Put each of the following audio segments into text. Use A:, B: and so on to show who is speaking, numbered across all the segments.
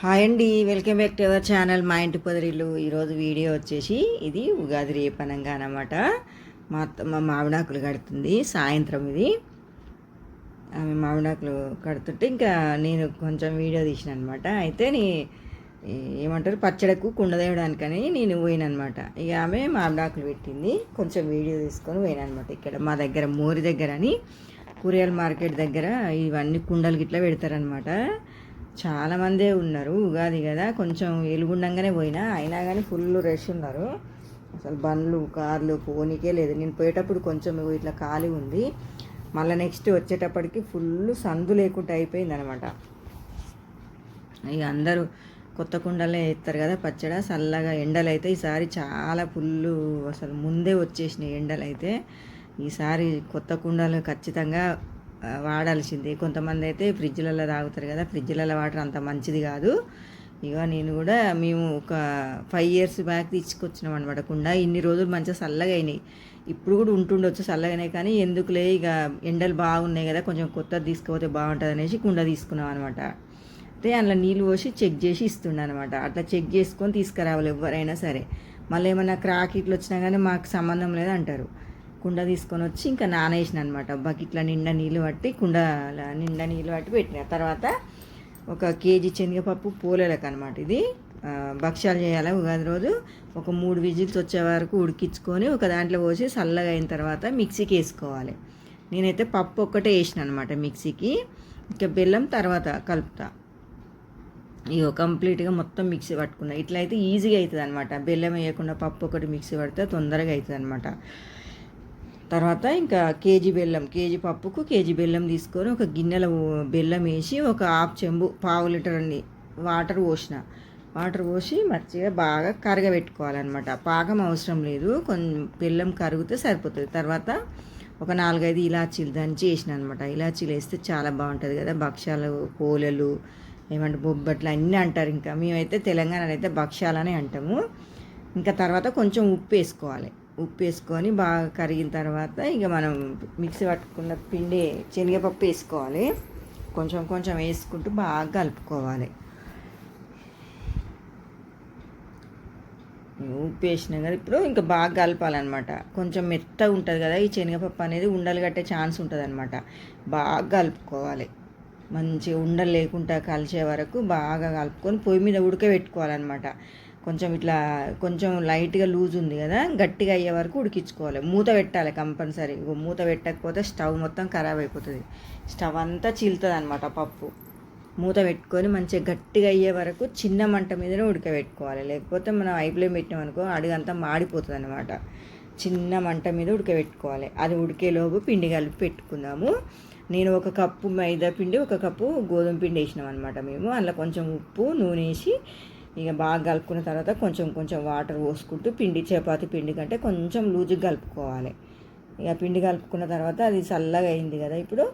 A: Hi అండి welcome back to our channel మా ఇంటి పొదరిల్లు. ఈరోజు వీడియో వచ్చేసి ఇది ఉగాది రేపనంగా అనమాట మా అత్త మా మామిడాకులు కడుతుంది సాయంత్రం ఇది. ఆమె మామిడాకులు కడుతుంటే ఇంకా నేను కొంచెం వీడియో తీసిన అనమాట అయితే నీ ఏమంటారు పచ్చడకు కుండదేయడానికని నేను పోయిననమాట. ఇక ఆమె మామిడాకులు పెట్టింది కొంచెం వీడియో తీసుకొని పోయిననమాట ఇక్కడ. మా దగ్గర మోరి దగ్గర అని కూరగాయల మార్కెట్ దగ్గర ఇవన్నీ కుండలు గిట్లా పెడతారనమాట. చాలామందే ఉన్నారు ఉగాది కదా. కొంచెం ఎలుగుండంగానే పోయినా అయినా కానీ ఫుల్ రష్ ఉన్నారు. అసలు బండ్లు కార్లు పోనీకే లేదు. నేను పోయేటప్పుడు కొంచెం ఇట్లా ఖాళీ ఉంది. మళ్ళీ నెక్స్ట్ వచ్చేటప్పటికి ఫుల్ సందు లేకుండా అయిపోయింది అనమాట ఇక అందరూ కొత్త కుండలే వేస్తారు కదా పచ్చడ చల్లగా ఎండలు అయితే ఈసారి చాలా ఫుల్ అసలు ముందే వచ్చేసినాయి ఎండలు అయితే ఈసారి కొత్త కుండలు ఖచ్చితంగా వాడాల్సిందే. కొంతమంది అయితే ఫ్రిడ్జ్లలో తాగుతారు కదా ఫ్రిడ్జ్లలో వాటర్ అంత మంచిది కాదు. ఇక నేను కూడా మేము ఒక ఫైవ్ ఇయర్స్ బ్యాక్ తీసుకొచ్చినాం అనమాట కుండ. ఇన్ని రోజులు మంచిగా చల్లగా అయినాయి. ఇప్పుడు కూడా ఉంటుండొచ్చు చల్లగానే కానీ ఎందుకులే ఇక ఎండలు బాగున్నాయి కదా కొంచెం కొత్తది తీసుకుపోతే బాగుంటుంది అనేసి కుండ తీసుకున్నాం అనమాట అయితే అందులో నీళ్ళు పోసి చెక్ చేసి ఇస్తుండే అనమాట అట్లా చెక్ చేసుకొని తీసుకురావాలి ఎవరైనా సరే. మళ్ళీ ఏమైనా క్రాక్ ఇట్లా వచ్చినా కానీ మాకు సంబంధం లేదంటారు. అంటారు కుండ తీసుకొని వచ్చి ఇంకా నానేసిన అనమాట బకెట్లో నిండా నీళ్ళు పట్టి కుండ నిండా నీళ్ళు పట్టి పెట్టిన. తర్వాత ఒక కేజీ శనగపప్పు పోలేలకు అనమాట ఇది. భక్ష్యాలు చేయాలి ఉగాది రోజు? ఒక మూడు విజిల్స్ వచ్చే వరకు ఉడికించుకొని ఒక దాంట్లో పోసి చల్లగా అయిన తర్వాత మిక్సీకి వేసుకోవాలి. నేనైతే పప్పు ఒక్కటే వేసిన అనమాట మిక్సీకి. ఇంకా బెల్లం తర్వాత కలుపుతా. ఇగో కంప్లీట్గా మొత్తం మిక్సీ పట్టుకున్నా. ఇట్లా అయితే ఈజీగా అవుతుంది అనమాట బెల్లం వేయకుండా పప్పు ఒకటి మిక్సీ పడితే తొందరగా అవుతుంది అనమాట తర్వాత ఇంకా కేజీ బెల్లం కేజీ పప్పుకు కేజీ బెల్లం తీసుకొని ఒక గిన్నెలో బెల్లం వేసి ఒక హాఫ్ చెంబు పావు లీటర్ అన్ని వాటర్ పోసిన. వాటర్ పోసి మంచిగా బాగా కరగబెట్టుకోవాలన్నమాట. పాకం అవసరం లేదు. కొంచెం బెల్లం కరిగితే సరిపోతుంది. తర్వాత ఒక నాలుగైదు ఇలాచీలు దంచి వేసిన అనమాట ఇలాచీలు వేస్తే చాలా బాగుంటుంది కదా. భక్ష్యాలు కోలలు ఏమంటే బొబ్బట్లు అన్నీ అంటారు ఇంకా. మేమైతే తెలంగాణలో అయితే భక్ష్యాలనే అంటాము. ఇంకా తర్వాత కొంచెం ఉప్పు వేసుకోవాలి. ఉప్పు వేసుకొని బాగా కరిగిన తర్వాత ఇక మనం మిక్సీ పట్టుకున్న పిండి శనగపప్పు వేసుకోవాలి. కొంచెం కొంచెం వేసుకుంటూ బాగా కలుపుకోవాలి. ఉప్పు వేసినాం కదా ఇప్పుడు ఇంకా బాగా కలపాలన్నమాట. కొంచెం మెత్తగా ఉంటుంది కదా ఈ శనగపప్పు అనేది ఉండలు కట్టే ఛాన్స్ ఉంటుంది అనమాట బాగా కలుపుకోవాలి. మంచిగా ఉండలు లేకుండా కలిసే వరకు బాగా కలుపుకొని పొయ్యి మీద ఉడకబెట్టుకోవాలన్నమాట. కొంచెం ఇట్లా కొంచెం లైట్గా లూజ్ ఉంది కదా గట్టిగా అయ్యే వరకు ఉడికించుకోవాలి. మూత పెట్టాలి కంపల్సరీ. మూత పెట్టకపోతే స్టవ్ మొత్తం ఖరాబ్ అయిపోతుంది. స్టవ్ అంతా చీలుతుంది అనమాట పప్పు. మూత పెట్టుకొని మంచిగా గట్టిగా అయ్యే వరకు చిన్న మంట మీదనే ఉడకబెట్టుకోవాలి. లేకపోతే మనం ఐప్లేం పెట్టినాం అనుకో అడుగంతా మాడిపోతుంది అనమాట చిన్న మంట మీద ఉడకబెట్టుకోవాలి. అది ఉడికేలోపు పిండి కలిపి పెట్టుకుందాము. నేను ఒక కప్పు మైదా పిండి ఒక కప్పు గోధుమ పిండి వేసినాం అనమాట మేము. అందులో కొంచెం ఉప్పు నూనె వేసి ఇక బాగా కలుపుకున్న తర్వాత కొంచెం కొంచెం వాటర్ పోసుకుంటూ పిండి చపాతి పిండి కంటే కొంచెం లూజుగా కలుపుకోవాలి. ఇక పిండి కలుపుకున్న తర్వాత అది చల్లగా అయింది కదా ఇప్పుడు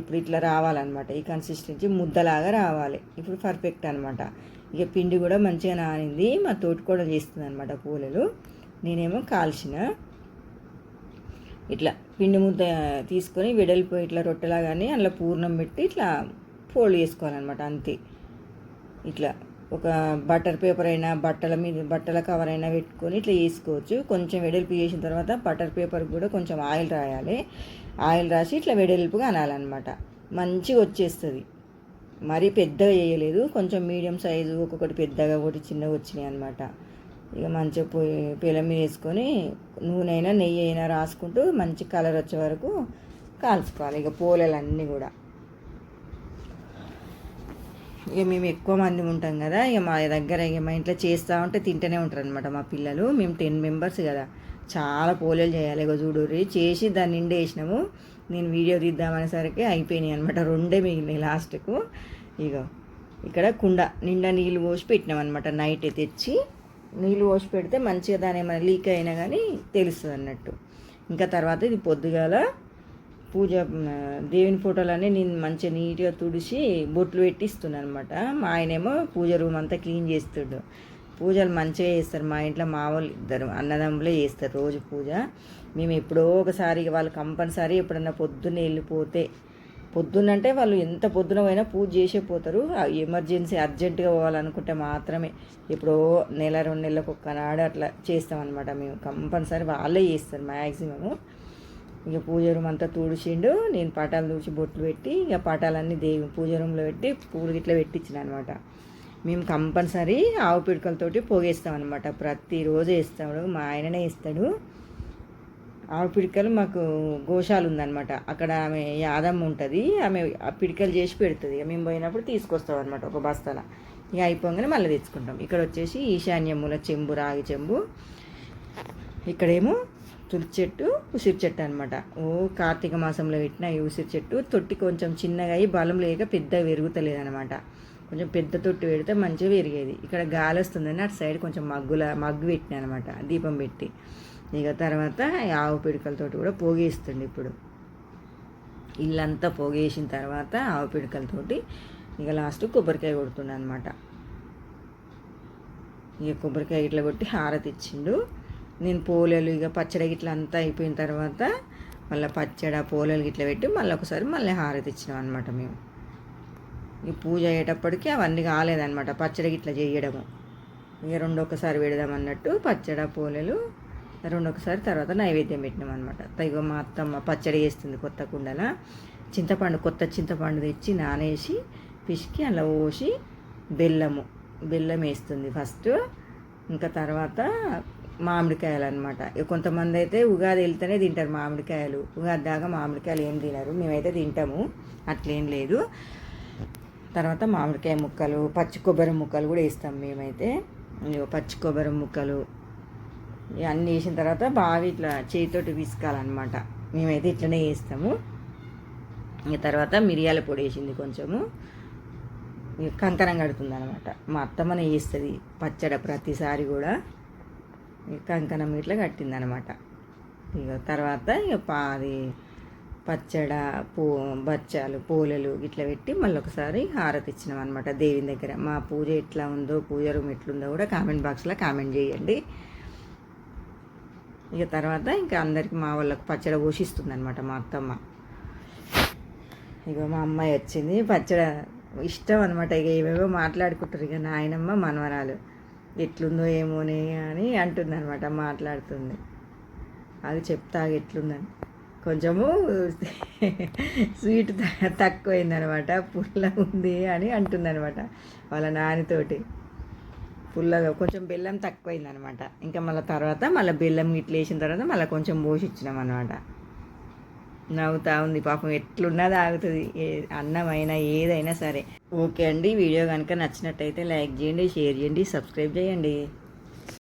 A: ఇప్పుడు ఇట్లా రావాలన్నమాట. ఈ కన్సిస్టెన్సీ ముద్దలాగా రావాలి. ఇప్పుడు పర్ఫెక్ట్ అనమాట ఇక పిండి కూడా మంచిగా నానింది మా తోటి కూడా చేస్తుంది అనమాట పూలలు. నేనేమో కాల్చిన. ఇట్లా పిండి ముద్ద తీసుకొని వెడల్పు ఇట్లా రొట్టెలాగానే అందులో పూర్ణం పెట్టి ఇట్లా పోలు చేసుకోవాలన్నమాట అంతే. ఇట్లా ఒక బటర్ పేపర్ అయినా బట్టల మీద బట్టల కవర్ అయినా పెట్టుకొని ఇట్లా వేసుకోవచ్చు. కొంచెం వెడల్పు చేసిన తర్వాత బటర్ పేపర్ కూడా కొంచెం ఆయిల్ రాయాలి. ఆయిల్ రాసి ఇట్లా వెడల్పుగా అనాలన్నమాట. మంచిగా వచ్చేస్తుంది. మరీ పెద్దగా చేయలేదు కొంచెం మీడియం సైజు ఒక్కొక్కటి పెద్దగా ఒకటి చిన్నగా వచ్చినాయి అనమాట ఇక మంచిగా పోయి పిల్ల మీద వేసుకొని నూనె అయినా నెయ్యి అయినా రాసుకుంటూ మంచి కలర్ వచ్చే వరకు కాల్చుకోవాలి. ఇక పోలేలన్నీ కూడా. ఇక మేము ఎక్కువ మంది ఉంటాం కదా ఇక మా దగ్గర ఇక మా ఇంట్లో చేస్తూ ఉంటే తింటూనే ఉంటారు అనమాట మా పిల్లలు. మేము టెన్ మెంబర్స్ కదా చాలా పోలేలు చేయాలి. ఇక చూడుర్రి చేసి దాన్ని నిండి వేసినాము. నేను వీడియో తీద్దామనేసరికి అయిపోయినాయి అనమాట రెండే మిగిలినాయి లాస్ట్కు. ఇక ఇక్కడ కుండ నిండా నీళ్ళు పోసి పెట్టినాం అనమాట నైట్ తెచ్చి. నీళ్ళు పోసి పెడితే మంచిగా దాని ఏమైనా లీక్ అయినా కానీ తెలుస్తుంది అన్నట్టు ఇంకా తర్వాత ఇది పొద్దుగాల పూజ దేవుని ఫోటోలన్నీ నేను మంచిగా నీట్గా తుడిచి బొట్లు పెట్టి ఇస్తున్నాను అనమాట మా ఆయనేమో పూజ రూమ్ అంతా క్లీన్ చేస్తుడు. పూజలు మంచిగా చేస్తారు. మా ఇంట్లో మా వాళ్ళు ఇద్దరు అన్నదమ్ములే చేస్తారు రోజు పూజ. మేము ఎప్పుడో ఒకసారి వాళ్ళు కంపల్సరీ ఎప్పుడన్నా పొద్దున్నే వెళ్ళిపోతే పొద్దున్నంటే వాళ్ళు ఎంత పొద్దున పోయినా పూజ చేసే పోతారు. ఎమర్జెన్సీ అర్జెంటుగా పోవాలనుకుంటే మాత్రమే ఎప్పుడో నెల రెండు నెలలకు ఒక్కనాడు అట్లా చేస్తామన్నమాట మేము. కంపల్సరీ వాళ్ళే చేస్తారు మ్యాక్సిమము ఇక పూజ రూమ్ అంతా తుడిచిండు నేను పటాలు తుడిచి బొట్లు పెట్టి ఇక పటాలన్నీ దేవి పూజ రూమ్లో పెట్టి పూలు గిట్ల పెట్టించిన అనమాట మేము కంపల్సరీ ఆవు పిడకలతోటి పోగేస్తాం అనమాట ప్రతిరోజు వేస్తాడు మా ఆయననే ఇస్తాడు ఆవు పిడకలు మాకు గోశాల ఉందన్నమాట. అక్కడ ఆమె యాదమ్మ ఉంటుంది ఆమె ఆ పిడకలు చేసి పెడుతుంది. ఇక మేము పోయినప్పుడు తీసుకొస్తాం అనమాట ఒక బస్తాల. ఇక అయిపోగానే మళ్ళీ తెచ్చుకుంటాం. ఇక్కడ వచ్చేసి ఈశాన్యముల చెంబు రాగి చెంబు. ఇక్కడేమో తులసి చెట్టు ఉసిరి చెట్టు అనమాట ఓ కార్తీక మాసంలో పెట్టిన ఈ ఉసిరి చెట్టు తొట్టి కొంచెం చిన్నగా అయ్యి బలం లేక పెద్దగా పెరుగుతలేదనమాట కొంచెం పెద్ద తొట్టి పెడితే మంచిగా పెరిగేది ఇక్కడ గాలి వస్తుందని అటు సైడ్ కొంచెం మగ్గుల మగ్గు పెట్టిన అనమాట దీపం పెట్టి. ఇక తర్వాత ఈ ఆవు పిడకలతోటి కూడా పోగేస్తుంది ఇప్పుడు. ఇల్లంతా పోగేసిన తర్వాత ఆవు పిడకలతోటి ఇక లాస్ట్ కొబ్బరికాయ కొడుతుండ అనమాట ఇక కొబ్బరికాయ ఇట్లా కొట్టి హారతి ఇచ్చిండు. నేను పోలేలు ఇక పచ్చడి ఇట్లా అంతా అయిపోయిన తర్వాత మళ్ళీ పచ్చడి పోలేలు ఇట్లా పెట్టి మళ్ళీ ఒకసారి మళ్ళీ హారతి ఇచ్చినాం అనమాట మేము. ఈ పూజ అయ్యేటప్పటికి అవన్నీ కాలేదనమాట పచ్చడి ఇట్లా చేయడము. ఇక రెండు ఒకసారి పెడదాం అన్నట్టు పచ్చడి పోలేలు రెండొకసారి తర్వాత నైవేద్యం పెట్టినాం అనమాట ఇగో మా అత్తమ్మ పచ్చడి వేస్తుంది కొత్త కుండల. చింతపండు కొత్త చింతపండు తెచ్చి నానేసి పిసికి అలా పోసి బెల్లము బెల్లం వేస్తుంది ఫస్ట్. ఇంకా తర్వాత మామిడికాయలు అనమాట కొంతమంది అయితే ఉగాది వెళ్తేనే తింటారు మామిడికాయలు. ఉగాది దాకా మామిడికాయలు ఏం తినరు. మేమైతే తింటాము. అట్లేం లేదు. తర్వాత మామిడికాయ ముక్కలు పచ్చి కొబ్బరి ముక్కలు కూడా వేస్తాం మేమైతే. ఇగో పచ్చి కొబ్బరి ముక్కలు ఇవన్నీ వేసిన తర్వాత బాగా ఇట్లా చేతితోటి విసుకాలన్నమాట. మేమైతే ఇట్లనే వేస్తాము ఇక తర్వాత మిరియాల పొడి వేసింది కొంచెము. కంకణం కడుతుంది అనమాట మా అత్తమ్మనే వేస్తుంది పచ్చడి ప్రతిసారి కూడా. కంకణం ఇట్లా కట్టింది అనమాట ఇక తర్వాత ఇక పాది పచ్చడ పూ బచ్చాలు పూలలు ఇట్లా పెట్టి మళ్ళీ ఒకసారి హారతి ఇచ్చినాం అనమాట దేవుని దగ్గర. మా పూజ ఎట్లా ఉందో పూజ రూమ్ ఎట్లుందో కూడా కామెంట్ బాక్స్లో కామెంట్ చేయండి. ఇక తర్వాత ఇంకా అందరికి మా వాళ్ళకి పచ్చడి పోషిస్తుంది అనమాట మా అత్తమ్మ. ఇక మా అమ్మాయి వచ్చింది. పచ్చడ ఇష్టం అనమాట. ఇక ఏవేవో మాట్లాడుకుంటారు. ఇక నాయనమ్మ మనవరాలు. ఎట్లుందో ఏమోనే అని అంటుంది అనమాట మాట్లాడుతుంది. అది చెప్తా ఎట్లుందని. కొంచెము స్వీట్ తక్కువైందనమాట పుల్ల ఉంది అని అంటుందన్నమాట వాళ్ళ నానితోటి. పుల్లగా కొంచెం బెల్లం తక్కువైందనమాట ఇంకా మళ్ళీ తర్వాత మళ్ళీ బెల్లం ఇట్లా వేసిన తర్వాత మళ్ళీ కొంచెం పోసి ఇచ్చినాం అనమాట నవ్వుతా ఉంది పాపం ఎట్లున్నది ఆగుతుంది ఏ అన్నమైనా ఏదైనా సరే. ఓకే అండి వీడియో కనుక నచ్చినట్టయితే లైక్ చేయండి షేర్ చేయండి సబ్స్క్రైబ్ చేయండి.